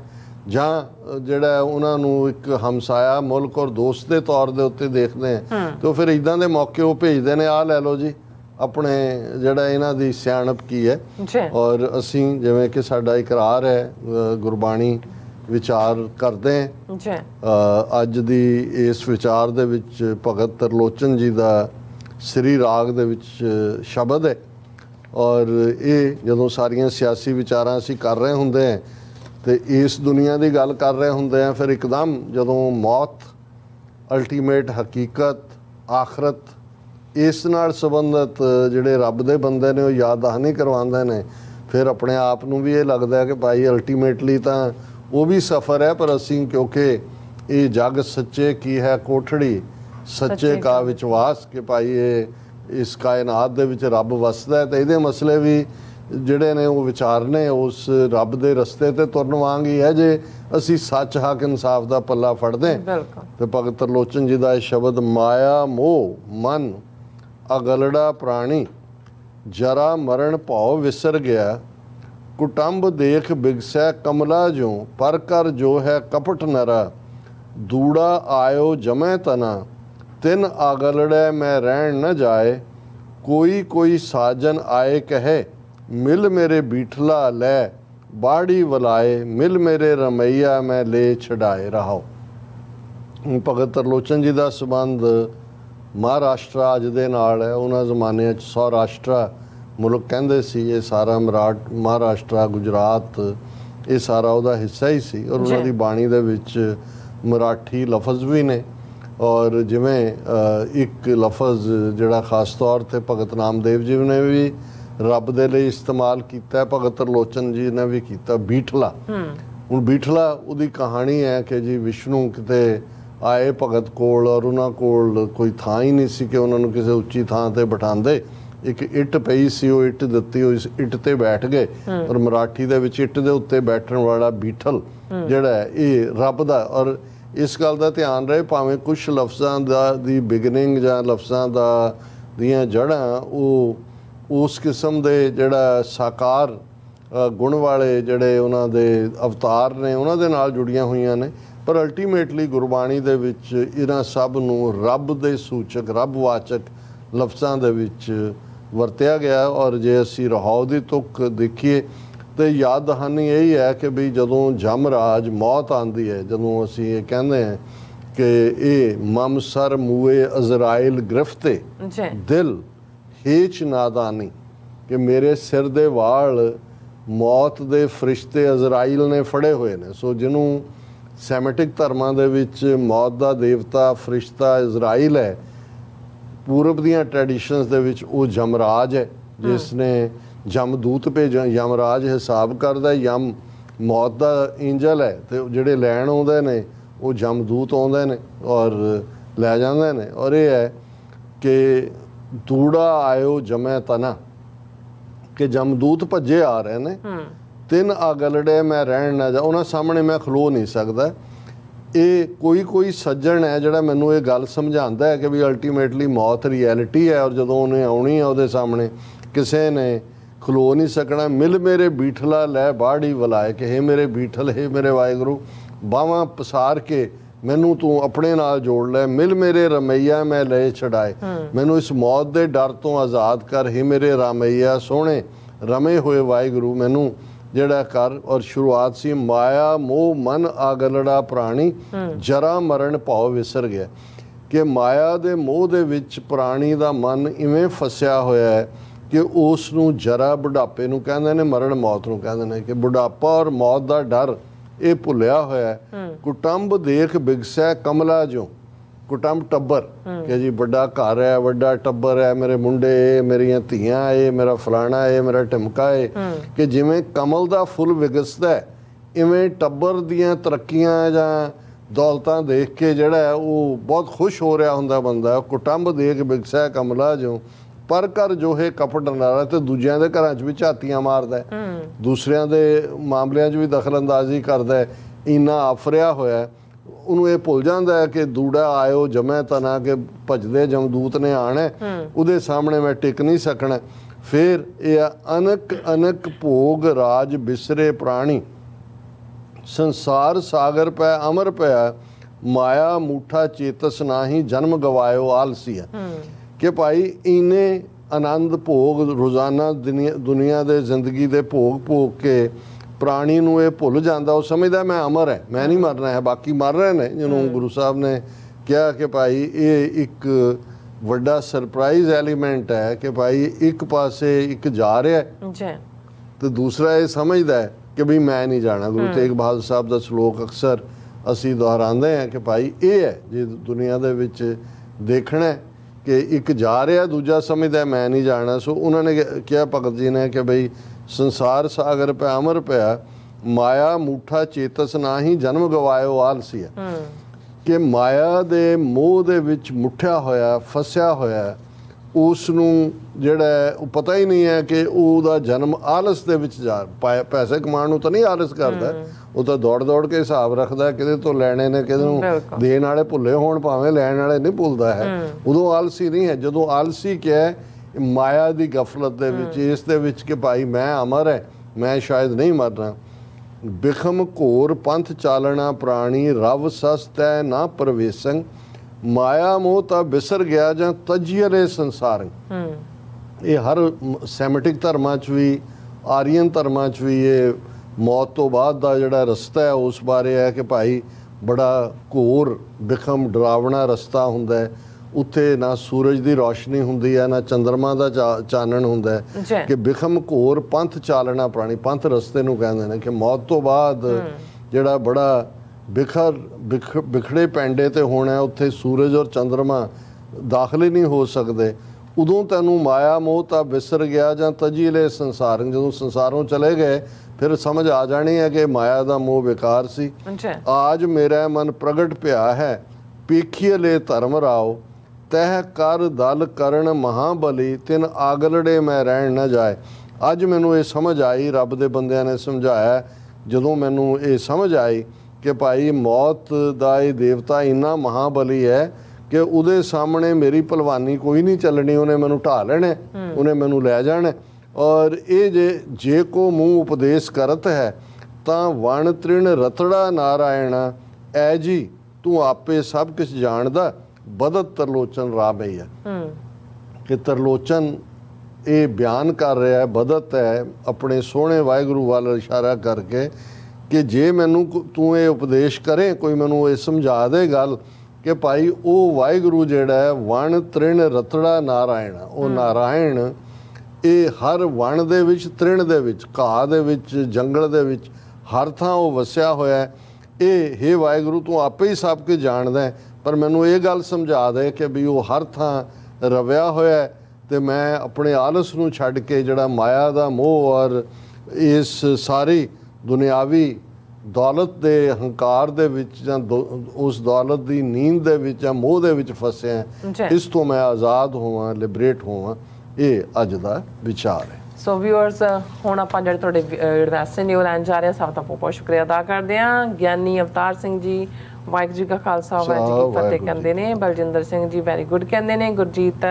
ਜਾਂ ਜਿਹੜਾ ਉਹਨਾਂ ਨੂੰ ਇੱਕ ਹਮਸਾਇਆ ਮੁਲਕ ਔਰ ਦੋਸਤ ਦੇ ਤੌਰ ਦੇ ਉੱਤੇ ਦੇਖਦੇ ਹਾਂ ਤੇ ਫਿਰ ਇਦਾਂ ਦੇ ਮੌਕੇ ਉਹ ਭੇਜਦੇ ਨੇ ਆਹ ਲੈ ਲਓ ਜੀ ਆਪਣੇ ਜਿਹੜਾ ਇਹਨਾਂ ਦੀ ਸਿਆਣਪ ਕੀ ਹੈ। ਔਰ ਅਸੀਂ ਜਿਵੇਂ ਕਿ ਸਾਡਾ ਇਕਰਾਰ ਹੈ ਗੁਰਬਾਣੀ ਵਿਚਾਰ ਕਰਦੇ ਹਾਂ। ਜੀ ਅੱਜ ਦੀ ਇਸ ਵਿਚਾਰ ਦੇ ਵਿੱਚ ਭਗਤ ਤਰਲੋਚਨ ਜੀ ਦਾ ਸ੍ਰੀ ਰਾਗ ਦੇ ਵਿੱਚ ਸ਼ਬਦ ਹੈ। ਔਰ ਇਹ ਜਦੋਂ ਸਾਰੀਆਂ ਸਿਆਸੀ ਵਿਚਾਰਾਂ ਅਸੀਂ ਕਰ ਰਹੇ ਹੁੰਦੇ ਹਾਂ ਤੇ ਇਸ ਦੁਨੀਆ ਦੀ ਗੱਲ ਕਰ ਰਹੇ ਹੁੰਦੇ ਆ ਫਿਰ ਇੱਕਦਮ ਜਦੋਂ ਮੌਤ ਅਲਟੀਮੇਟ ਹਕੀਕਤ ਆਖਰਤ ਇਸ ਨਾਲ ਸੰਬੰਧਿਤ ਜਿਹੜੇ ਰੱਬ ਦੇ ਬੰਦੇ ਨੇ ਉਹ ਯਾਦ ਦਹਾਨੀ ਕਰਵਾਉਂਦੇ ਨੇ ਫਿਰ ਆਪਣੇ ਆਪ ਨੂੰ ਵੀ ਇਹ ਲੱਗਦਾ ਹੈ ਕਿ ਭਾਈ ਅਲਟੀਮੇਟਲੀ ਤਾਂ ਉਹ ਵੀ ਸਫਰ ਹੈ ਪਰ ਅਸੀਂ ਕਿਉਂਕਿ ਇਹ ਜਗ ਸੱਚੇ ਕੀ ਹੈ ਕੋਠੜੀ ਸੱਚੇ ਕਾ ਵਿਸ਼ਵਾਸ ਕਿ ਭਾਈ ਇਹ ਇਸ ਕਾਇਨਾਤ ਦੇ ਵਿੱਚ ਰੱਬ ਵਸਦਾ ਹੈ ਤੇ ਇਹਦੇ ਮਸਲੇ ਵੀ ਜਿਹੜੇ ਨੇ ਉਹ ਵਿਚਾਰਨੇ ਉਸ ਰੱਬ ਦੇ ਰਸਤੇ ਤੇ ਤੁਰਨ ਵਾਂਗ ਹੀ ਹੈ ਜੇ ਅਸੀਂ ਸੱਚ ਹੱਕ ਇਨਸਾਫ ਦਾ ਪੱਲਾ ਫੜਦੇ। ਤੇ ਭਗਤ ਤਰਲੋਚਨ ਜੀ ਦਾ ਇਹ ਸ਼ਬਦ ਮਾਇਆ ਮੋਹ ਮਨ ਅਗਲੜਾ ਪ੍ਰਾਣੀ ਜਰਾ ਮਰਨ ਭਉ ਵਿਸਰ ਗਿਆ। ਕੁਟੰਬ ਦੇਖ ਬਿਗਸੈ ਕਮਲਾ ਜੋ ਪਰ ਕਰ ਜੋ ਹੈ ਕਪਟ ਨਰਾ। ਦੂੜਾ ਆਇਓ ਜਮੈ ਤਨਾ ਤਿਨ ਆਗਲੜੈ ਮੈਂ ਰਹਿਣ ਨ ਜਾਏ। ਕੋਈ ਕੋਈ ਸਾਜਨ ਆਏ ਕਹੇ ਮਿਲ ਮੇਰੇ ਬੀਠਲਾ ਲੈ ਬਾੜੀ ਵਲਾਏ ਮਿਲ ਮੇਰੇ ਰਮਈਆ ਮੈਂ ਲੈ ਛਡਾਏ ਰਹਾਓ ਭਗਤ ਤਰਲੋਚਨ ਜੀ ਦਾ ਸਬੰਧ ਮਹਾਰਾਸ਼ਟਰ ਅੱਜ ਦੇ ਨਾਲ ਹੈ। ਉਹਨਾਂ ਜ਼ਮਾਨਿਆਂ 'ਚ ਸੌਰਾਸ਼ਟਰ ਮੁਲਕ ਕਹਿੰਦੇ ਸੀ ਇਹ ਸਾਰਾ ਮਰਾਠ ਮਹਾਰਾਸ਼ਟਰ ਗੁਜਰਾਤ ਇਹ ਸਾਰਾ ਉਹਦਾ ਹਿੱਸਾ ਹੀ ਸੀ। ਔਰ ਉਹਨਾਂ। ਦੀ ਬਾਣੀ ਦੇ ਵਿੱਚ ਮਰਾਠੀ ਲਫ਼ਜ਼ ਵੀ ਨੇ। ਔਰ ਜਿਵੇਂ ਇੱਕ ਲਫ਼ਜ਼ ਜਿਹੜਾ ਖਾਸ ਤੌਰ ਤੇ ਭਗਤ ਨਾਮਦੇਵ ਜੀ ਨੇ ਵੀ ਰੱਬ ਦੇ ਲਈ ਇਸਤੇਮਾਲ ਕੀਤਾ ਭਗਤ ਤਰਲੋਚਨ ਜੀ ਨੇ ਵੀ ਕੀਤਾ ਬੀਠਲਾ। ਹੁਣ ਬੀਠਲਾ ਉਹਦੀ ਕਹਾਣੀ ਹੈ ਕਿ ਜੀ ਵਿਸ਼ਨੂੰ ਕਿਤੇ ਆਏ ਭਗਤ ਕੋਲ ਔਰ ਉਹਨਾਂ ਕੋਲ ਕੋਈ ਥਾਂ ਹੀ ਨਹੀਂ ਸੀ ਕਿ ਉਹਨਾਂ ਨੂੰ ਕਿਸੇ ਉੱਚੀ ਥਾਂ ਤੇ ਬਿਠਾਉਂਦੇ। ਇੱਕ ਇੱਟ ਪਈ ਸੀ ਉਹ ਇੱਟ ਦਿੱਤੀ ਹੋਈ ਸੀ ਇੱਟ ਤੇ ਬੈਠ ਗਏ। ਔਰ ਮਰਾਠੀ ਦੇ ਵਿੱਚ ਇੱਟ ਦੇ ਉੱਤੇ ਬੈਠਣ ਵਾਲਾ ਬੀਠਲ ਜਿਹੜਾ ਇਹ ਰੱਬ ਦਾ। ਔਰ ਇਸ ਗੱਲ ਦਾ ਧਿਆਨ ਰਹੇ ਭਾਵੇਂ ਕੁਝ ਲਫ਼ਜ਼ਾਂ ਦਾ ਦੀ ਬਿਗਨਿੰਗ ਜਾਂ ਲਫ਼ਜ਼ਾਂ ਦਾ ਦੀਆਂ ਜੜ੍ਹਾਂ ਉਹ ਉਸ ਕਿਸਮ ਦੇ ਜਿਹੜਾ ਸਾਕਾਰ ਗੁਣ ਵਾਲੇ ਜਿਹੜੇ ਉਹਨਾਂ ਦੇ ਅਵਤਾਰ ਨੇ ਉਹਨਾਂ ਦੇ ਨਾਲ ਜੁੜੀਆਂ ਹੋਈਆਂ ਨੇ। ਪਰ ਅਲਟੀਮੇਟਲੀ ਗੁਰਬਾਣੀ ਦੇ ਵਿੱਚ ਇਹਨਾਂ ਸਭ ਨੂੰ ਰੱਬ ਦੇ ਸੂਚਕ ਰੱਬ ਵਾਚਕ ਲਫ਼ਜ਼ਾਂ ਦੇ ਵਿੱਚ ਵਰਤਿਆ ਗਿਆ ਔਰ ਜੇ ਅਸੀਂ ਰਹਾਉ ਦੀ ਤੁਕ ਦੇਖੀਏ ਤੇ ਯਾਦ ਦਹਾਨੀ ਇਹ ਹੀ ਹੈ ਕਿ ਵੀ ਜਦੋਂ ਜਮਰਾਜ ਮੌਤ ਆਂਦੀ ਹੈ ਜਦੋਂ ਅਸੀਂ ਇਹ ਕਹਿੰਦੇ ਹਾਂ ਕਿ ਇਹ ਮਮ ਸਰ ਮੂਏ ਅਜ਼ਰਾਇਲ ਗ੍ਰਿਫਤੇ ਦਿਲ ਹੀਚ ਨਾਦਾਨੀ ਕਿ ਮੇਰੇ ਸਿਰ ਦੇ ਵਾਲ ਮੌਤ ਦੇ ਫਰਿਸ਼ਤੇ ਅਜ਼ਰਾਈਲ ਨੇ ਫੜੇ ਹੋਏ ਨੇ। ਸੋ ਜਿਹਨੂੰ ਸੈਮੈਟਿਕ ਧਰਮਾਂ ਦੇ ਵਿੱਚ ਮੌਤ ਦਾ ਦੇਵਤਾ, ਫਰਿਸ਼ਤਾ ਇਜ਼ਰਾਈਲ ਹੈ, ਪੂਰਬ ਦੀਆਂ ਟ੍ਰੈਡੀਸ਼ਨਸ ਦੇ ਵਿੱਚ ਉਹ ਜਮਰਾਜ ਹੈ, ਜਿਸ ਨੇ ਜਮਦੂਤ ਭੇਜ ਯਮਰਾਜ ਹਿਸਾਬ ਕਰਦਾ ਯਮ ਮੌਤ ਦਾ ਐਂਜਲ ਹੈ ਤੇ ਜਿਹੜੇ ਲੈਣ ਆਉਂਦੇ ਨੇ, ਉਹ ਜਮਦੂਤ ਆਉਂਦੇ ਨੇ ਔਰ ਲੈ ਜਾਂਦੇ ਨੇ। ਔਰ ਇਹ ਹੈ ਕਿ ਦੂੜਾ ਆਇਓ ਜਮੈ ਤਨਾ। ਕਿ ਜਮਦੂਤ ਭੱਜੇ ਆ ਰਹੇ ਨੇ। ਤਿੰਨ ਅਗਲੜੇ ਮੈਂ ਰਹਿਣ ਨਾ ਜਾ। ਉਹਨਾਂ ਸਾਹਮਣੇ ਮੈਂ ਖਲੋ ਨਹੀਂ ਸਕਦਾ। ਇਹ ਕੋਈ ਕੋਈ ਸੱਜਣ ਹੈ ਜਿਹੜਾ ਮੈਨੂੰ ਇਹ ਗੱਲ ਸਮਝਾਉਂਦਾ ਹੈ ਕਿ ਵੀ ਅਲਟੀਮੇਟਲੀ ਮੌਤ ਰਿਐਲਿਟੀ ਹੈ ਔਰ ਜਦੋਂ ਉਹਨੇ ਆਉਣੀ ਹੈ ਉਹਦੇ ਸਾਹਮਣੇ ਕਿਸੇ ਨੇ ਖਲੋ ਨਹੀਂ ਸਕਣਾ। ਮਿਲ ਮੇਰੇ ਬੀਠਲਾ ਲੈ ਬਾੜੀ ਵਲਾਏ ਕਿ ਹੇ ਮੇਰੇ ਬੀਠਲ ਹੇ ਮੇਰੇ ਵਾਹਿਗੁਰੂ। ਬਾਹਾਂ ਪਸਾਰ ਕੇ ਮੈਨੂੰ ਤੂੰ ਆਪਣੇ ਨਾਲ ਜੋੜ ਲੈ ਮਿਲ ਮੇਰੇ ਰਮਈਆ ਮੈਂ ਲੈ ਛਡਾਏ। ਮੈਨੂੰ ਇਸ ਮੌਤ ਦੇ ਡਰ ਤੋਂ ਆਜ਼ਾਦ ਕਰ ਹੇ ਮੇਰੇ ਰਮਈਆ ਸੋਹਣੇ ਰਮੇ ਹੋਏ ਵਾਹਿਗੁਰੂ ਮੈਨੂੰ ਜਿਹੜਾ ਕਰ ਔਰ ਸ਼ੁਰੂਆਤ ਸੀ ਮਾਇਆ ਮੋਹ ਮਨ ਆਗਲੜਾ ਪ੍ਰਾਣੀ ਜਰਾ ਮਰਨ ਭਾਉ ਵਿਸਰ ਗਿਆ। ਕਿ ਮਾਇਆ ਦੇ ਮੋਹ ਦੇ ਵਿੱਚ ਪ੍ਰਾਣੀ ਦਾ ਮਨ ਇਵੇਂ ਫਸਿਆ ਹੋਇਆ ਹੈ ਕਿ ਉਸ ਨੂੰ ਜਰਾ ਬੁਢਾਪੇ ਨੂੰ ਕਹਿੰਦੇ ਨੇ ਮਰਨ ਮੌਤ ਨੂੰ ਕਹਿੰਦੇ ਨੇ ਕਿ ਬੁਢਾਪਾ ਔਰ ਮੌਤ ਦਾ ਡਰ ਇਹ ਭੁੱਲਿਆ ਹੋਇਆ ਹੈ ਕੁਟੰਬ ਦੇਖ ਬਿਗਸੈ ਕਮਲਾ ਜੋ ਕੁਟੰਬ ਟੱਬਰ ਕਿ ਜੀ ਵੱਡਾ ਘਰ ਹੈ ਵੱਡਾ ਟੱਬਰ ਹੈ ਮੇਰੇ ਮੁੰਡੇ ਮੇਰੀਆਂ ਧੀਆਂ ਇਹ ਮੇਰਾ ਫਲਾਣਾ ਇਹ ਮੇਰਾ ਢਿਮਕਾ ਇਹ। ਕਿ ਜਿਵੇਂ ਕਮਲ ਦਾ ਫੁੱਲ ਵਿਗਸਦਾ ਹੈ ਇਵੇਂ ਟੱਬਰ ਦੀਆਂ ਤਰੱਕੀਆਂ ਜਾਂ ਦੌਲਤਾਂ ਦੇਖ ਕੇ ਜਿਹੜਾ ਹੈ ਉਹ ਬਹੁਤ ਖੁਸ਼ ਹੋ ਰਿਹਾ ਹੁੰਦਾ ਬੰਦਾ। ਕੁਟੰਬ ਦੇਖ ਬਿਗਸੈ ਕਮਲਾ ਜੋ ਪਰ ਕਰ ਜੋ ਹੈ ਕਪਟ ਨਾਰਾ ਤੇ ਦੂਜਿਆਂ ਦੇ ਘਰਾਂ 'ਚ ਵੀ ਝਾਤੀਆਂ ਮਾਰਦਾ ਹੈ ਦੂਸਰਿਆਂ ਦੇ ਮਾਮਲਿਆਂ 'ਚ ਵੀ ਦਖਲਅੰਦਾਜ਼ੀ ਕਰਦਾ ਹੈ ਇੰਨਾ ਆਫਰਿਆ ਹੋਇਆ ਹੈ ਉਹਨੂੰ ਇਹ ਭੁੱਲ ਜਾਂਦਾ ਹੈ ਕਿ ਦੂੜਾ ਆਇਓ ਜਮੈ ਤਨਾ ਕਿ ਭਜਦੇ ਜਮਦੂਤ ਨੇ ਆਣਾ ਉਹਦੇ ਸਾਹਮਣੇ ਮੈਂ ਟਿਕ ਨਹੀਂ ਸਕਣਾ। ਫਿਰ ਇਹ ਅਨਕ ਅਨਕ ਭੋਗ ਰਾਜ ਬਿਸਰੇ ਪ੍ਰਾਣੀ। ਸੰਸਾਰ ਸਾਗਰ ਪੈ ਅਮਰ ਪਿਆ ਮਾਇਆ ਮੂਠਾ ਚੇਤਸ ਨਾਹੀ ਜਨਮ ਗਵਾਇਓ ਆਲਸੀਆ ਕਿ ਭਾਈ ਇਨੇ ਆਨੰਦ ਭੋਗ ਰੋਜ਼ਾਨਾ ਦੁਨੀਆ ਦੇ ਜ਼ਿੰਦਗੀ ਦੇ ਭੋਗ ਭੋਗ ਕੇ ਪ੍ਰਾਣੀ ਨੂੰ ਇਹ ਭੁੱਲ ਜਾਂਦਾ ਉਹ ਸਮਝਦਾ ਮੈਂ ਅਮਰ ਹੈ ਮੈਂ ਨਹੀਂ ਮਰਨਾ ਹੈ ਬਾਕੀ ਮਰ ਰਹੇ ਨੇ ਜਿਹਨੂੰ ਗੁਰੂ ਸਾਹਿਬ ਨੇ ਕਿਹਾ ਕਿ ਭਾਈ ਇਹ ਇੱਕ ਵੱਡਾ ਸਰਪ੍ਰਾਈਜ਼ ਐਲੀਮੈਂਟ ਹੈ ਕਿ ਭਾਈ ਇੱਕ ਪਾਸੇ ਇੱਕ ਜਾ ਰਿਹਾ ਹੈ ਜੀ। ਤੇ ਦੂਸਰਾ ਇਹ ਸਮਝਦਾ ਹੈ ਕਿ ਵੀ ਮੈਂ ਨਹੀਂ ਜਾਣਾ। ਗੁਰੂ ਤੇਗ ਬਹਾਦਰ ਸਾਹਿਬ ਦਾ ਸ਼ਲੋਕ ਅਕਸਰ ਅਸੀਂ ਦੁਹਰਾਉਂਦੇ ਹਾਂ ਕਿ ਭਾਈ ਇਹ ਹੈ ਜੇ ਦੁਨੀਆ ਦੇ ਵਿੱਚ ਦੇਖਣਾ ਕਿ ਇੱਕ ਜਾ ਰਿਹਾ ਦੂਜਾ ਸਮਝਦਾ ਮੈਂ ਨਹੀਂ ਜਾਣਾ। ਸੋ ਉਹਨਾਂ ਨੇ ਕਿਹਾ ਭਗਤ ਜੀ ਨੇ ਕਿ ਭਈ ਸੰਸਾਰ ਸਾਗਰ ਪੈ ਅਮਰ ਪਿਆ ਮਾਇਆ ਮੂਠਾ ਚੇਤਸ ਨਾਹੀ ਜਨਮ ਗਵਾਇਓ ਆਲਸੀਆ ਕਿ ਮਾਇਆ ਦੇ ਮੋਹ ਦੇ ਵਿੱਚ ਮੁੱਠਿਆ ਹੋਇਆ ਫਸਿਆ ਹੋਇਆ ਉਸ ਨੂੰ ਜਿਹੜਾ ਉਹ ਪਤਾ ਹੀ ਨਹੀਂ ਹੈ ਕਿ ਉਹਦਾ ਜਨਮ ਆਲਸ ਦੇ ਵਿੱਚ ਜਾ ਪੈਸੇ ਕਮਾਉਣ ਨੂੰ ਤਾਂ ਨਹੀਂ ਆਲਸ ਕਰਦਾ। ਉਹ ਤਾਂ ਦੌੜ ਦੌੜ ਕੇ ਹਿਸਾਬ ਰੱਖਦਾ ਕਿਹਦੇ ਤੋਂ ਲੈਣੇ ਨੇ ਕਿਹਦੇ ਨੂੰ। ਦੇਣ ਵਾਲੇ ਭੁੱਲੇ ਹੋਣ ਭਾਵੇਂ ਲੈਣ ਵਾਲੇ ਨਹੀਂ ਭੁੱਲਦਾ ਹੈ। ਉਦੋਂ ਆਲਸੀ ਨਹੀਂ ਹੈ। ਜਦੋਂ ਆਲਸੀ ਕਿਹਾ ਹੈ, ਮਾਇਆ ਦੀ ਗਫਲਤ ਦੇ ਵਿੱਚ ਇਸ ਦੇ ਵਿੱਚ ਕਿ ਭਾਈ ਮੈਂ ਅਮਰ ਹੈ ਮੈਂ ਸ਼ਾਇਦ ਨਹੀਂ ਮਰਨਾ। ਬਿਖਮ ਘੋਰ ਪੰਥ ਚਾਲਣਾ ਪ੍ਰਾਣੀ ਰਵ ਸਸਤੈ ਨਾ ਪ੍ਰਵੇਸੰ। ਮਾਇਆ ਮੋਹ ਤਾਂ ਬਿਸਰ ਗਿਆ ਜਾਂ ਤਜੀਰੇ ਸੰਸਾਰ। ਹੂੰ। ਇਹ ਹਰ ਸੈਮਿਟਿਕ ਧਰਮਾਂ 'ਚ ਵੀ ਆਰੀਅਨ ਧਰਮਾਂ 'ਚ ਵੀ ਇਹ ਮੌਤ ਤੋਂ ਬਾਅਦ ਦਾ ਜਿਹੜਾ ਰਸਤਾ ਹੈ ਉਸ ਬਾਰੇ ਹੈ ਕਿ ਭਾਈ ਬੜਾ ਘੋਰ ਬਿਖਮ ਡਰਾਵਣਾ ਰਸਤਾ ਹੁੰਦਾ ਹੈ। ਉੱਥੇ ਨਾ ਸੂਰਜ ਦੀ ਰੋਸ਼ਨੀ ਹੁੰਦੀ ਹੈ ਨਾ ਚੰ드ਰਮਾ ਦਾ ਚਾਨਣ ਹੁੰਦਾ ਹੈ। ਕਿ ਬਿਖਮ ਘੋਰ ਪੰਥ ਚਾਲਣਾ ਪ੍ਰਾਣੀ ਪੰਥ ਰਸਤੇ ਨੂੰ ਕਹਿੰਦੇ ਨੇ ਕਿ ਮੌਤ ਤੋਂ ਬਾਅਦ ਜਿਹੜਾ ਬੜਾ ਬਿਖਰ ਬਿਖ- ਬਿਖੜੇ ਪੈਂਡੇ ਤੇ ਹੋਣਾ ਉੱਥੇ ਸੂਰਜ ਔਰ ਚੰ드ਰਮਾ ਦਾਖਲ ਹੀ ਨਹੀਂ ਹੋ ਸਕਦੇ। ਉਦੋਂ ਤੈਨੂੰ ਮਾਇਆ ਮੋਹ ਤਾਂ ਵਿਸਰ ਗਿਆ ਜਾਂ ਤਜੀਲੇ ਸੰਸਾਰ ਜਦੋਂ ਸੰਸਾਰੋਂ ਚਲੇ ਗਏ ਫਿਰ ਸਮਝ ਆ ਜਾਣੀ ਹੈ ਕਿ ਮਾਇਆ ਦਾ ਮੋਹ ਬੇਕਾਰ ਸੀ। ਆਜ ਮੇਰਾ ਮਨ ਪ੍ਰਗਟ ਪਿਆ ਹੈ। ਪੇਖੀਏ ਲੈ ਧਰਮ ਰਾਓ। ਤਹਿ ਕਰ ਦਲ ਕਰਨ ਮਹਾਬਲੀ ਤਿਨ ਆਗਲੜੇ ਮੈਂ ਰਹਿਣ ਨਾ ਜਾਏ। ਅੱਜ ਮੈਨੂੰ ਇਹ ਸਮਝ ਆਈ ਰੱਬ ਦੇ ਬੰਦਿਆਂ ਨੇ ਸਮਝਾਇਆ। ਜਦੋਂ ਮੈਨੂੰ ਇਹ ਸਮਝ ਆਈ ਕਿ ਭਾਈ ਮੌਤ ਦਾ ਇਹ ਦੇਵਤਾ ਇੰਨਾ ਮਹਾਬਲੀ ਹੈ ਕਿ ਉਹਦੇ ਸਾਹਮਣੇ ਮੇਰੀ ਭਲਵਾਨੀ ਕੋਈ ਨਹੀਂ ਚੱਲਣੀ ਉਹਨੇ ਮੈਨੂੰ ਢਾ ਲੈਣਾ ਉਹਨੇ ਮੈਨੂੰ ਲੈ ਜਾਣਾ। ਔਰ ਇਹ ਜੇ ਜੇ ਕੋ ਮੂੰਹ ਉਪਦੇਸ਼ ਕਰਤ ਹੈ ਤਾਂ ਵਣ ਤ੍ਰਿਣ ਰਤੜਾ ਨਾਰਾਇਣਾ ਐ ਜੀ ਤੂੰ ਆਪੇ ਸਭ ਕੁਝ ਜਾਣਦਾ ਬਦਤ ਤਰਲੋਚਨ ਰਾਮਈ ਹੈ। ਹੂੰ। ਕਿ ਤਰਲੋਚਨ ਇਹ ਬਿਆਨ ਕਰ ਰਿਹਾ ਹੈ ਬਦਤ ਹੈ ਆਪਣੇ ਸੋਹਣੇ ਵਾਹਿਗੁਰੂ ਵੱਲ ਇਸ਼ਾਰਾ ਕਰਕੇ ਕਿ ਜੇ ਮੈਨੂੰ ਤੂੰ ਇਹ ਉਪਦੇਸ਼ ਕਰੇ ਕੋਈ ਮੈਨੂੰ ਇਹ ਸਮਝਾ ਦੇ ਗੱਲ ਕਿ ਭਾਈ ਉਹ ਵਾਹਿਗੁਰੂ ਜਿਹੜਾ ਹੈ ਵਣ ਤ੍ਰਿਣ ਰਤੜਾ ਨਾਰਾਇਣ। ਉਹ ਨਾਰਾਇਣ ਇਹ ਹਰ ਵਣ ਦੇ ਵਿੱਚ ਤ੍ਰਿਣ ਦੇ ਵਿੱਚ ਘਾਹ ਦੇ ਵਿੱਚ ਜੰਗਲ ਦੇ ਵਿੱਚ ਹਰ ਥਾਂ ਉਹ ਵਸਿਆ ਹੋਇਆ ਹੈ। ਇਹ हे ਵਾਹਿਗੁਰੂ ਤੂੰ ਆਪੇ ਹੀ ਸਭ ਕੁਝ ਜਾਣਦਾ ਹੈ, ਪਰ ਮੈਨੂੰ ਇਹ ਗੱਲ ਸਮਝਾ ਦੇ ਕਿ ਵੀ ਉਹ ਹਰ ਥਾਂ ਰਵਿਆ ਹੋਇਆ ਹੈ ਤੇ ਮੈਂ ਆਪਣੇ ਆਲਸ ਨੂੰ ਛੱਡ ਕੇ ਜਿਹੜਾ ਮਾਇਆ ਦਾ ਮੋਹ ਔਰ ਇਸ ਸਾਰੀ ਦੁਨਿਆਵੀ ਦੌਲਤ ਦੇ ਹੰਕਾਰ ਦੇ ਵਿੱਚ ਜਾਂ ਉਸ ਦੌਲਤ ਦੀ ਨੀਂਦ ਦੇ ਵਿੱਚ ਜਾਂ ਮੋਹ ਦੇ ਵਿੱਚ ਫਸਿਆ। ਇਸ ਤੋਂ ਮੈਂ ਆਜ਼ਾਦ ਹੋਵਾਂ ਲਿਬਰੇਟ ਹੋਵਾਂ ਇਹ ਅੱਜ ਦਾ ਵਿਚਾਰ ਹੈ। ਸੋ ਵਿਊਅਰਸ ਹੁਣ ਆਪਾਂ ਜਿਹੜੇ ਤੁਹਾਡੇ ਵੈਸੇ ਨਿਊ ਲੈਣ ਜਾ ਰਹੇ ਹਾਂ ਸਭ ਦਾ ਬਹੁਤ ਬਹੁਤ ਸ਼ੁਕਰੀਆ ਅਦਾ ਕਰਦੇ ਹਾਂ। ਗਿਆਨੀ ਅਵਤਾਰ ਸਿੰਘ ਜੀ ਵਾਹਿਗੁਰੂ ਜੀ ਕਾ ਖਾਲਸਾ ਵਾਹਿਗੁਰੂ ਜੀ ਫਤਿਹ ਕਹਿੰਦੇ ਨੇ। ਬਲਜਿੰਦਰ ਸਿੰਘ ਜੀ ਵੈਰੀ ਗੁੱਡ ਕਹਿੰਦੇ ਨੇ। ਗੁਰਜੀਤ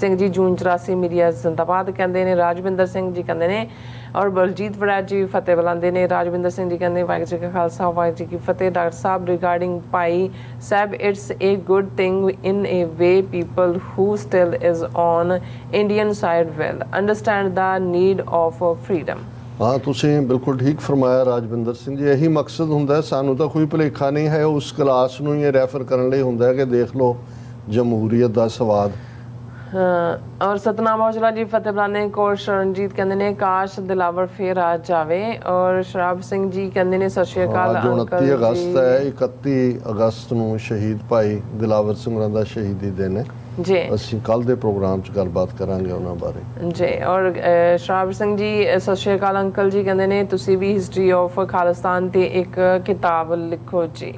ਸਿੰਘ ਜੀ ਜੂਨ 84 ਮੀਡੀਆ ਜ਼ਿੰਦਾਬਾਦ ਕਹਿੰਦੇ ਨੇ। ਰਾਜਵਿੰਦਰ ਸਿੰਘ ਜੀ ਕਹਿੰਦੇ ਨੇ ਔਰ ਬਲਜੀਤ ਵੜਾ ਜੀ ਫਤਿਹ ਬੁਲਾਉਂਦੇ ਨੇ। ਰਾਜਵਿੰਦਰ ਸਿੰਘ ਜੀ ਕਹਿੰਦੇ, ਵਾਹਿਗੁਰੂ ਜੀ ਕਾ ਖਾਲਸਾ, ਵਾਹਿਗੁਰੂ ਜੀ ਕੀ ਫਤਿਹ। ਡਾਕਟਰ ਸਾਹਿਬ ਰਿਗਾਰਡਿੰਗ ਪਾਈ Sahib it's a good thing in a way people who still is on indian side will understand the need of freedom. ਹਾਂ, ਤੁਸੀਂ ਬਿਲਕੁਲ ਠੀਕ ਫਰਮਾਇਆ ਰਾਜਵਿੰਦਰ ਸਿੰਘ ਜੀ। ਇਹੀ ਮਕਸਦ ਹੁੰਦਾ ਸਾਨੂੰ ਤਾਂ ਕੋਈ ਭੁਲੇਖਾ ਨਹੀਂ ਹੈ। ਉਸ ਕਲਾਸ ਨੂੰ ਹੀ ਰੈਫਰ ਕਰਨ ਲਈ ਹੁੰਦਾ ਕਿ ਦੇਖ ਲਓ, ਜਮਹੂਰੀਅਤ ਦਾ ਸਵਾਦ ਔਰ ਸਤਨਾਮ ਔਜਲਾ ਜੀ ਫਤਿਹ ਬੁਲਾਣੇ ਕੋਲ ਸ਼ਰਨਜੀਤ ਕਹਿੰਦੇ ਨੇ ਕਾਸ਼ ਦਿਲਾਵਰ ਫੇਰ ਆ ਜਾਵੇ। ਔਰ ਸ਼ਰਾਬ ਸਿੰਘ ਜੀ ਕਹਿੰਦੇ ਨੇ ਸਤਿ ਸ਼੍ਰੀ ਅਕਾਲ ਅੱਜ 29 ਅੰਕਲ ਅਗਸਤ ਜੀ। ਹੈ 31 ਅਗਸਤ ਨੂੰ ਸ਼ਹੀਦ ਭਾਈ ਦਿਲਾਵਰ ਸਿੰਘ ਦਾ ਸ਼ਹੀਦੀ ਦਿਨ ਹੈ। ਜੀ। ਅਸੀਂ ਕੱਲ ਦੇ ਪ੍ਰੋਗਰਾਮ 'ਚ ਗੱਲਬਾਤ ਕਰਾਂਗੇ ਉਹਨਾਂ ਬਾਰੇ। ਜੀ ਔਰ ਸ਼ਰਾਬ ਸਿੰਘ ਜੀ ਸਤਿ ਸ਼੍ਰੀ ਅਕਾਲ ਅੰਕਲ ਜੀ ਕਹਿੰਦੇ ਨੇ ਤੁਸੀਂ ਵੀ ਹਿਸਟਰੀ ਆਫ ਖਾਲਿਸਤਾਨ ਤੇ ਇੱਕ ਕਿਤਾਬ ਲਿਖੋ ਜੀ।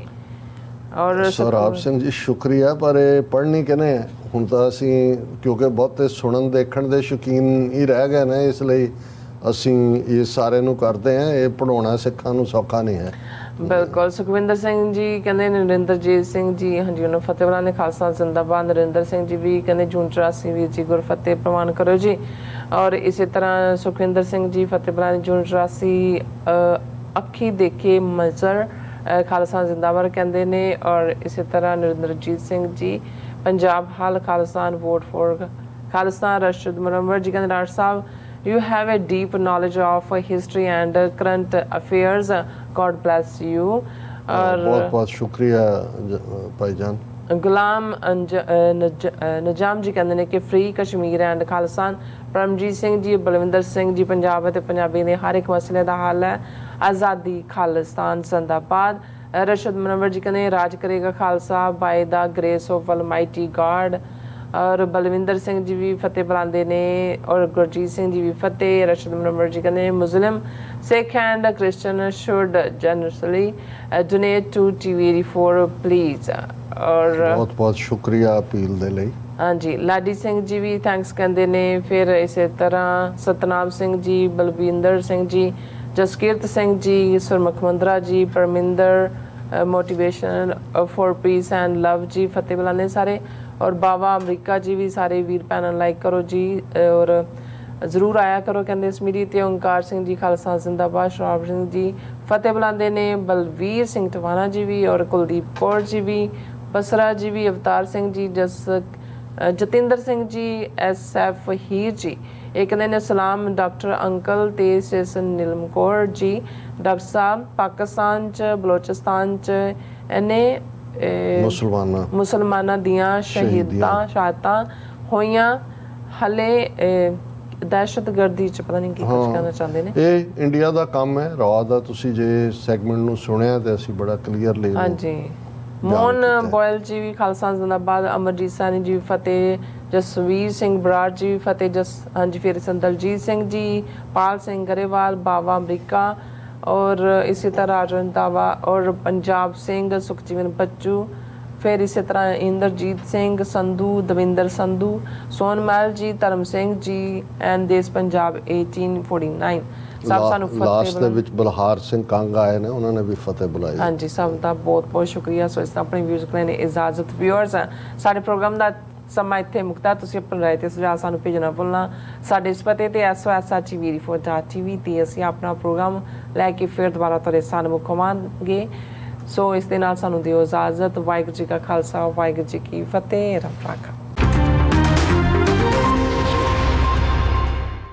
ਔਰ ਸਰਾਬ ਸਿੰਘ ਜੀ ਸ਼ੁਕਰੀਆ ਪਰ ਇਹ ਪੜ੍ਹਨੀ ਕਿਨੇ ਹੁਣ ਤਾਂ ਅਸੀਂ ਕਿਉਂਕਿ ਬਹੁਤੇ ਸੁਣਨ ਦੇਖਣ ਦੇ ਸ਼ੌਕੀਨ ਹੀ ਰਹਿ ਗਏ ਨੇ ਇਸ ਲਈ ਅਸੀਂ ਇਹ ਸਾਰੇ ਨੂੰ ਕਰਦੇ ਹਾਂ। ਇਹ ਪੜਾਉਣਾ ਸਿੱਖਾਂ ਨੂੰ ਸੌਖਾ ਨਹੀਂ ਹੈ। ਬਿਲਕੁਲ। ਸੁਖਵਿੰਦਰ ਸਿੰਘ ਜੀ ਕਹਿੰਦੇ ਨੇ ਨਰਿੰਦਰਜੀਤ ਸਿੰਘ ਜੀ ਹਾਂਜੀ ਉਹਨਾਂ ਫਤਿਹਵਾਲਾ ਨੇ ਖਾਲਸਾ ਜ਼ਿੰਦਾਬਾਦ। ਨਰਿੰਦਰ ਸਿੰਘ ਜੀ ਵੀ ਕਹਿੰਦੇ ਜੂਨ 84 ਵੀਰ ਜੀ ਗੁਰਫਤਿਹ ਪ੍ਰਵਾਨ ਕਰੋ ਜੀ। ਔਰ ਇਸੇ ਤਰ੍ਹਾਂ ਸੁਖਵਿੰਦਰ ਸਿੰਘ ਜੀ ਫਤਿਹਵਾਲਾ ਨੇ ਜੂਨ 84 ਅ, ਅੱਖੀ ਦੇਖੇ ਮਜ਼ਰ ਖਾਲਸਾ ਜ਼ਿੰਦਾਬਾਦ ਕਹਿੰਦੇ ਨੇ ਔਰ ਇਸੇ ਤਰ੍ਹਾਂ ਨਰਿੰਦਰਜੀਤ ਸਿੰਘ ਜੀ ਪੰਜਾਬ ਹਾਲ ਖਾਲਸਾਨ ਵੋਟ ਫੋਰ ਖਾਲਿਸਤਾਨ ਰਸ਼ਦ ਮੁਰੰਮਰ ਜੀ ਕਹਿੰਦੇ doctor sahib you have a deep knowledge of history and current affairs. God bless you. ਔਰ ਬਹੁਤ ਬਹੁਤ ਸ਼ੁਕਰੀਆ ਜ- ਭਾਈਜਾਨ ਗੁਲਾਮ ਅੰਜ- ਅਹ ਨਜ- ਅਹ ਨਜਾਮ ਜੀ ਕਹਿੰਦੇ ਨੇ ਕਿ ਫ੍ਰੀ ਕਸ਼ਮੀਰ ਐਂਡ ਖਾਲਸਾਨ ਪਰਮਜੀਤ ਸਿੰਘ ਜੀ ਬਲਵਿੰਦਰ ਸਿੰਘ ਜੀ ਪੰਜਾਬ ਅਤੇ ਪੰਜਾਬੀ ਦੇ ਹਰ ਇੱਕ ਮਸਲੇ ਦਾ ਹੱਲ ਹੈ ਆਜ਼ਾਦੀ ਖਾਲਿਸਤਾਨ ਜ਼ਿੰਦਾਬਾਦ। ਰਸ਼ਦ ਮਨਵਰ ਜੀ ਕਹਿੰਦੇ ਰਾਜ ਕਰੇਗਾ Khalsa by the grace of almighty God ਔਰ ਬਲਵਿੰਦਰ ਸਿੰਘ ਜੀ ਵੀ ਫਤਿਹ ਬੁਲਾਉਂਦੇ ਨੇ ਔਰ ਗੁਰਜੀਤ ਸਿੰਘ ਜੀ ਵੀ ਫਤਿਹ। ਰਸ਼ਦ ਮਨਵਰ ਜੀ ਕਹਿੰਦੇ Muslim Sikh and Christian should generally donate to TV84 please ਔਰ ਬਹੁਤ ਬਹੁਤ ਸ਼ੁਕਰੀਆ ਅਪੀਲ ਦੇ ਲਈ। ਹਾਂਜੀ ਲਾਡੀ ਸਿੰਘ ਜੀ ਵੀ ਥੈਂਕਸ ਕਹਿੰਦੇ ਨੇ। ਫਿਰ ਇਸੇ ਤਰ੍ਹਾਂ Satnam Singh ji Balwinder Singh ji Jaskirat Singh ji Surmukh Mandra ji Parminder motivation for peace and love ਜੀ ਫਤਿਹ ਬੁਲਾਉਂਦੇ ਸਾਰੇ ਔਰ ਬਾਵਾ ਅਮਰੀਕਾ ਜੀ ਵੀ ਸਾਰੇ ਵੀਰ ਭੈਣਾਂ ਲਾਈਕ ਕਰੋ ਜੀ ਔਰ ਜ਼ਰੂਰ ਆਇਆ ਕਰੋ ਕਹਿੰਦੇ ਇਸ ਮੀਡੀ ਤੇ ਓੰਕਾਰ ਸਿੰਘ ਜੀ ਖਾਲਸਾ ਜ਼ਿੰਦਾਬਾਦ ਸ਼ਰਾਬ ਸਿੰਘ ਜੀ ਫਤਿਹ ਬੁਲਾਉਂਦੇ ਨੇ ਬਲਵੀਰ ਸਿੰਘ ਟਵਾਣਾ ਜੀ ਵੀ ਔਰ ਕੁਲਦੀਪ ਕੌਰ ਜੀ ਵੀ ਬਸਰਾ ਜੀ ਵੀ ਅਵਤਾਰ ਸਿੰਘ ਜੀ ਜਸ Jatinder Singh G S F Heer ਜੀ ਇਹ ਕਹਿੰਦੇ ਨੇ ਸਲਾਮ ਡਾਕਟਰ ਅੰਕਲ ਤੇ ਸਿਸ ਨਿਲਮ ਕੌਰ ਜੀ। ਡਾਕਟਰ ਸਾਹਿਬ ਪਾਕਿਸਤਾਨ ਚ ਬਲੋਚਿਸਤਾਨ ਚ ਇਹਨੇ ਮੁਸਲਮਾਨਾਂ। ਮੁਸਲਮਾਨਾਂ ਦੀਆਂ ਸ਼ਹੀਦਾਂ ਸ਼ਹਾਦਤਾਂ ਹੋਈਆਂ। ਹਲੇ ਦਹਿਸ਼ਤਗਰਦੀ ਚ ਪਤਾ ਨਹੀਂ ਕੀ ਕੁਝ। ਕਹਿਣਾ ਚਾਹੁੰਦੇ ਨੇ। ਇਹ ਇੰਡੀਆ ਦਾ ਕੰਮ ਹੈ। ਰਾਹ ਦਾ ਤੁਸੀਂ ਜੇ ਸੈਗਮੈਂਟ ਨੂੰ ਸੁਣਿਆ ਤੇ ਅਸੀਂ ਬੜਾ ਕਲੀਅਰਲੀ ਹਾਂਜੀ ਮੋਹਨ ਕੀਤਾ ਹੈ। ਬੋਇਲ ਜੀ ਵੀ ਖਾਲਸਾ ਜ਼ਿੰਦਾਬਾਦ ਅਮਰਜੀਤ ਸਾਨੀ ਜੀ ਫਤਿਹ ਜਸਵੀਰ ਸਿੰਘ ਬਰਾੜ ਜੀ ਫਤਿਹ ਜਸ ਹਾਂਜੀ ਫਿਰ ਸੰਦਲਜੀਤ ਸਿੰਘ ਜੀ ਪਾਲ ਸਿੰਘ ਗਰੇਵਾਲ ਬਾਵਾ ਅਮਰੀਕਾ ਔਰ ਇਸੇ ਤਰ੍ਹਾਂ ਰੰਦਾਵਾ ਔਰ ਪੰਜਾਬ ਸਿੰਘ ਸੁਖਜੀਵਨ ਬੱਚੂ ਫਿਰ ਇਸੇ ਤਰ੍ਹਾਂ ਇੰਦਰਜੀਤ ਸਿੰਘ ਸੰਧੂ ਦਵਿੰਦਰ ਸੰਧੂ ਸੋਨਮਲ ਜੀ ਧਰਮ ਸਿੰਘ ਜੀ ਐਂਡ ਦੇਸ ਪੰਜਾਬ 1849 ਸਭ ਸਾਨੂੰ ਫਤਿਹ ਲਾਸਟ ਦੇ ਵਿੱਚ ਬਲਹਾਰ ਸਿੰਘ ਕੰਗ ਆਏ ਨੇ ਉਹਨਾਂ ਨੇ ਵੀ ਫਤਿਹ ਬੁਲਾਈ। ਹਾਂਜੀ ਸਭ ਦਾ ਬਹੁਤ ਬਹੁਤ ਸ਼ੁਕਰੀਆ। ਸੋ ਇਸ ਤਰ੍ਹਾਂ ਆਪਣੀ ਵਿਊਜ਼ ਕਰਨ ਲਈ ਇਜਾਜ਼ਤ। ਵਿਊਅਰਸ ਸਾਡੇ ਪ੍ਰੋਗਰਾਮ ਦਾ ਸਮਾਂ ਇੱਥੇ ਮੁਕਤਾ ਤੁਸੀਂ ਆਪਣੀ ਰਾਏ ਤੇ ਸੁਝਾਅ ਸਾਨੂੰ ਭੇਜਣਾ ਭੁੱਲਣਾ। ਸਾਡੇ ਇਸ ਪਤੇ ਤੇ sos@tv4.tv ਤੇ ਅਸੀਂ ਆਪਣਾ ਪ੍ਰੋਗਰਾਮ ਲੈ ਕੇ ਫਿਰ ਦੁਬਾਰਾ ਤੁਹਾਡੇ ਸਾਹਮਣੇ ਖਵਾਂਗੇ ਸੋ ਇਸ ਦੇ ਨਾਲ ਸਾਨੂੰ ਦਿਓ ਇਜਾਜ਼ਤ। ਵਾਹਿਗੁਰੂ ਜੀ ਕਾ ਖਾਲਸਾ ਵਾਹਿਗੁਰੂ ਜੀ ਕੀ ਫਤਿਹ। ਰੱਬ ਰਾਖਾ।